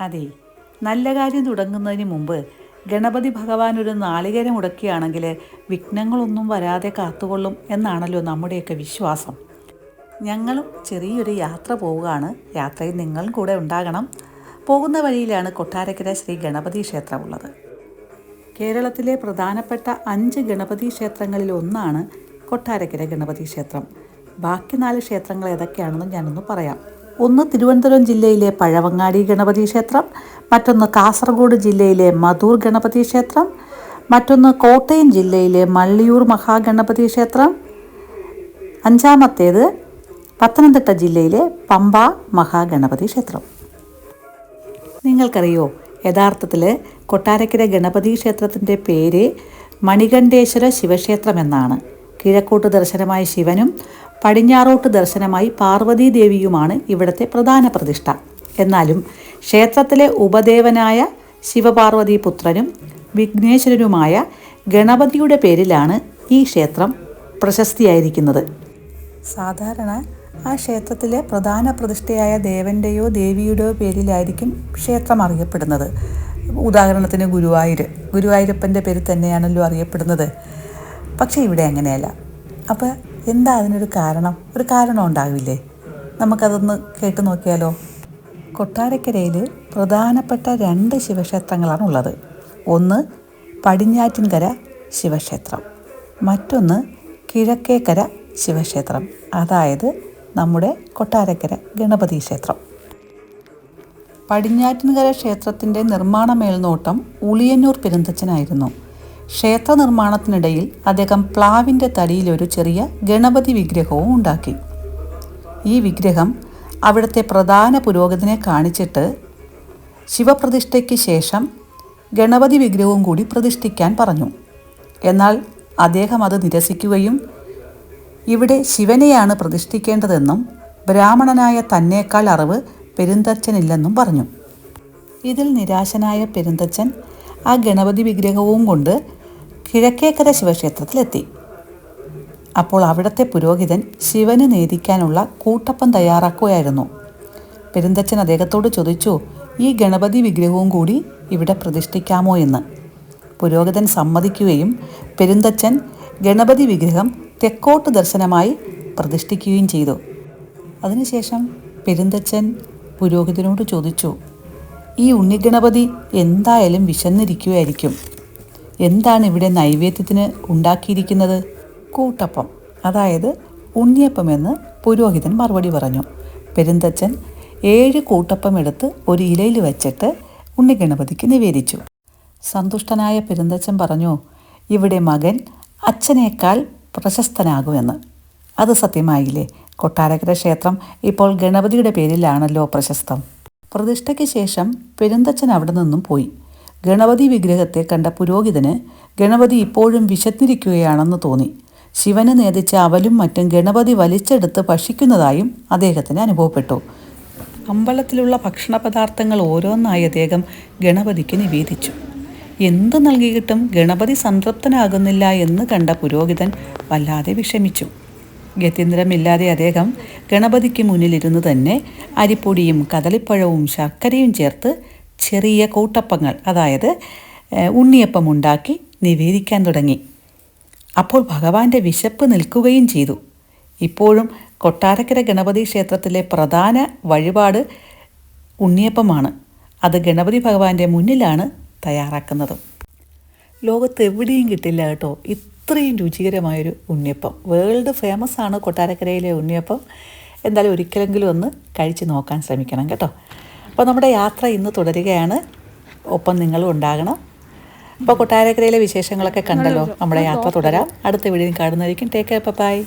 അതെ നല്ല കാര്യം തുടങ്ങുന്നതിന് മുമ്പ് ഗണപതി ഭഗവാൻ ഒരു നാളികേരം മുടക്കുകയാണെങ്കിൽ വിഘ്നങ്ങളൊന്നും വരാതെ കാത്തുകൊള്ളും എന്നാണല്ലോ നമ്മുടെയൊക്കെ വിശ്വാസം. ഞങ്ങളും ചെറിയൊരു യാത്ര പോവുകയാണ്. യാത്രയിൽ നിങ്ങളും കൂടെ ഉണ്ടാകണം. പോകുന്ന വഴിയിലാണ് കൊട്ടാരക്കര ശ്രീ ഗണപതി ക്ഷേത്രമുള്ളത്. കേരളത്തിലെ പ്രധാനപ്പെട്ട അഞ്ച് ഗണപതി ക്ഷേത്രങ്ങളിൽ ഒന്നാണ് കൊട്ടാരക്കര ഗണപതി ക്ഷേത്രം. ബാക്കി നാല് ക്ഷേത്രങ്ങൾ ഏതൊക്കെയാണെന്ന് ഞാനൊന്ന് പറയാം. ഒന്ന് തിരുവനന്തപുരം ജില്ലയിലെ പഴവങ്ങാടി ഗണപതി ക്ഷേത്രം മറ്റൊന്ന് കാസർഗോഡ് ജില്ലയിലെ മധൂർ ഗണപതി ക്ഷേത്രം മറ്റൊന്ന് കോട്ടയം ജില്ലയിലെ മള്ളിയൂർ മഹാഗണപതി ക്ഷേത്രം അഞ്ചാമത്തേത് പത്തനംതിട്ട ജില്ലയിലെ പമ്പ മഹാഗണപതി ക്ഷേത്രം. നിങ്ങൾക്കറിയോ യഥാർത്ഥത്തിൽ കൊട്ടാരക്കര ഗണപതി ക്ഷേത്രത്തിന്റെ പേര് മണികണ്ഠേശ്വര ശിവക്ഷേത്രം എന്നാണ്. കിഴക്കോട്ട് ദർശനമായ ശിവനും പടിഞ്ഞാറോട്ട് ദർശനമായി പാർവതീ ദേവിയുമാണ് ഇവിടുത്തെ പ്രധാന പ്രതിഷ്ഠ. എന്നാലും ക്ഷേത്രത്തിലെ ഉപദേവനായ ശിവപാർവതി പുത്രനും വിഘ്നേശ്വരനുമായ ഗണപതിയുടെ പേരിലാണ് ഈ ക്ഷേത്രം പ്രശസ്തിയായിരിക്കുന്നത്. സാധാരണ ആ ക്ഷേത്രത്തിലെ പ്രധാന പ്രതിഷ്ഠയായ ദേവന്റെയോ ദേവിയുടെയോ പേരിലായിരിക്കും ക്ഷേത്രം അറിയപ്പെടുന്നത്. ഉദാഹരണത്തിന് ഗുരുവായൂർ ഗുരുവായൂരപ്പന്റെ പേരിൽ തന്നെയാണല്ലോ അറിയപ്പെടുന്നത്. പക്ഷേ ഇവിടെ അങ്ങനെയല്ല. അപ്പോൾ എന്താ അതിനൊരു കാരണം? ഒരു കാരണം ഉണ്ടാവില്ലേ? നമുക്കതൊന്ന് കേട്ട് നോക്കിയാലോ? കൊട്ടാരക്കരയിൽ പ്രധാനപ്പെട്ട രണ്ട് ശിവക്ഷേത്രങ്ങളാണ് ഉള്ളത്. ഒന്ന് പടിഞ്ഞാറ്റിൻകര ശിവക്ഷേത്രം. മറ്റൊന്ന് കിഴക്കേക്കര ശിവക്ഷേത്രം. അതായത് നമ്മുടെ കൊട്ടാരക്കര ഗണപതി ക്ഷേത്രം. പടിഞ്ഞാറ്റിൻകര ക്ഷേത്രത്തിന്റെ നിർമ്മാണ മേൽനോട്ടം ഉളിയന്നൂർ പെരുന്തച്ചനായിരുന്നു ക്ഷേത്ര നിർമ്മാണത്തിനിടയിൽ അദ്ദേഹം പ്ലാവിന്റെ തടിയിലൊരു ചെറിയ ഗണപതി വിഗ്രഹവും ഉണ്ടാക്കി. ഈ വിഗ്രഹം അവിടുത്തെ പ്രധാന പുരോഗതിനെ കാണിച്ചിട്ട് ശിവപ്രതിഷ്ഠയ്ക്ക് ശേഷം ഗണപതി വിഗ്രഹവും കൂടി പ്രതിഷ്ഠിക്കാൻ പറഞ്ഞു. എന്നാൽ അദ്ദേഹം അത് നിരസിക്കുകയും ഇവിടെ ശിവനെയാണ് പ്രതിഷ്ഠിക്കേണ്ടതെന്നും ബ്രാഹ്മണനായ തന്നേക്കാൾ അറിവ് പെരുന്തച്ഛനില്ലെന്നും പറഞ്ഞു. ഇതിൽ നിരാശനായ പെരുന്തച്ഛൻ ആ ഗണപതി വിഗ്രഹവും കൊണ്ട് കിഴക്കേക്കര ശിവക്ഷേത്രത്തിലെത്തി. അപ്പോൾ അവിടത്തെ പുരോഹിതൻ ശിവന് നേദിക്കാനുള്ള കൂട്ടപ്പം തയ്യാറാക്കുകയായിരുന്നു. പെരുന്തച്ഛൻ അദ്ദേഹത്തോട് ചോദിച്ചു ഈ ഗണപതി വിഗ്രഹവും കൂടി ഇവിടെ പ്രതിഷ്ഠിക്കാമോ എന്ന്? പുരോഹിതൻ സമ്മതിക്കുകയും പെരുന്തച്ഛൻ ഗണപതി വിഗ്രഹം തെക്കോട്ട് ദർശനമായി പ്രതിഷ്ഠിക്കുകയും ചെയ്തു. അതിനുശേഷം പെരുന്തച്ഛൻ പുരോഹിതനോട് ചോദിച്ചു ഈ ഉണ്ണിഗണപതി എന്തായാലും വിശന്നിരിക്കുകയായിരിക്കും. എന്താണ് ഇവിടെ നൈവേദ്യത്തിന് ഉണ്ടാക്കിയിരിക്കുന്നത്? കൂട്ടപ്പം അതായത് ഉണ്ണിയപ്പം എന്ന് പുരോഹിതൻ മറുപടി പറഞ്ഞു. പെരുന്തച്ഛൻ ഏഴ് കൂട്ടപ്പം എടുത്ത് ഒരു ഇലയിൽ വെച്ചിട്ട് ഉണ്ണിഗണപതിക്ക് നിവേദിച്ചു. സന്തുഷ്ടനായ പെരുന്തച്ഛൻ പറഞ്ഞു ഇവിടെ മകൻ അച്ഛനേക്കാൾ പ്രശസ്തനാകുമെന്ന്. അത് സത്യമായില്ലേ? കൊട്ടാരക്കര ക്ഷേത്രം ഇപ്പോൾ ഗണപതിയുടെ പേരിലാണല്ലോ പ്രശസ്തം. പ്രതിഷ്ഠയ്ക്ക് ശേഷം പെരുന്തച്ഛൻ അവിടെ നിന്നും പോയി. ഗണപതി വിഗ്രഹത്തെ കണ്ട പുരോഹിതന് ഗണപതി ഇപ്പോഴും വിശത്തിരിക്കുകയാണെന്ന് തോന്നി. ശിവന് നേതിച്ച അവലും മറ്റും ഗണപതി വലിച്ചെടുത്ത് ഭക്ഷിക്കുന്നതായും അദ്ദേഹത്തിന് അനുഭവപ്പെട്ടു. അമ്പലത്തിലുള്ള ഭക്ഷണ പദാർത്ഥങ്ങൾ ഓരോന്നായി അദ്ദേഹം ഗണപതിക്ക് നിവേദിച്ചു. എന്ത് നൽകിയിട്ടും ഗണപതി സംതൃപ്തനാകുന്നില്ല എന്ന് കണ്ട പുരോഹിതൻ വല്ലാതെ വിഷമിച്ചു. ഗത്യന്തരമില്ലാതെ അദ്ദേഹം ഗണപതിക്ക് മുന്നിലിരുന്ന് തന്നെ അരിപ്പൊടിയും കദളിപ്പഴവും ശർക്കരയും ചേർത്ത് ചെറിയ കൂട്ടപ്പങ്ങൾ അതായത് ഉണ്ണിയപ്പം ഉണ്ടാക്കി നിവേദിക്കാൻ തുടങ്ങി. അപ്പോൾ ഭഗവാന്റെ വിശപ്പ് നിൽക്കുകയും ചെയ്തു. ഇപ്പോഴും കൊട്ടാരക്കര ഗണപതി ക്ഷേത്രത്തിലെ പ്രധാന വഴിപാട് ഉണ്ണിയപ്പമാണ്. അത് ഗണപതി ഭഗവാന്റെ മുന്നിലാണ് തയ്യാറാക്കുന്നത്. ലോകത്ത് എവിടെയും കിട്ടില്ല കേട്ടോ. ഇത്രയും രുചികരമായൊരു ഉണ്ണിയപ്പം. വേൾഡ് ഫേമസ് ആണ് കൊട്ടാരക്കരയിലെ ഉണ്ണിയപ്പം. എന്തായാലും ഒരിക്കലെങ്കിലും ഒന്ന് കഴിച്ച് നോക്കാൻ ശ്രമിക്കണം കേട്ടോ. അപ്പോൾ നമ്മുടെ യാത്ര ഇന്ന് തുടരുകയാണ്. ഒപ്പം നിങ്ങളും ഉണ്ടാകണം. അപ്പോൾ കൊട്ടാരക്കരയിലെ വിശേഷങ്ങളൊക്കെ കണ്ടല്ലോ. നമ്മുടെ യാത്ര തുടരാം. അടുത്ത വീഡിയോയിൽ കാണുന്നതായിരിക്കും. Take care bye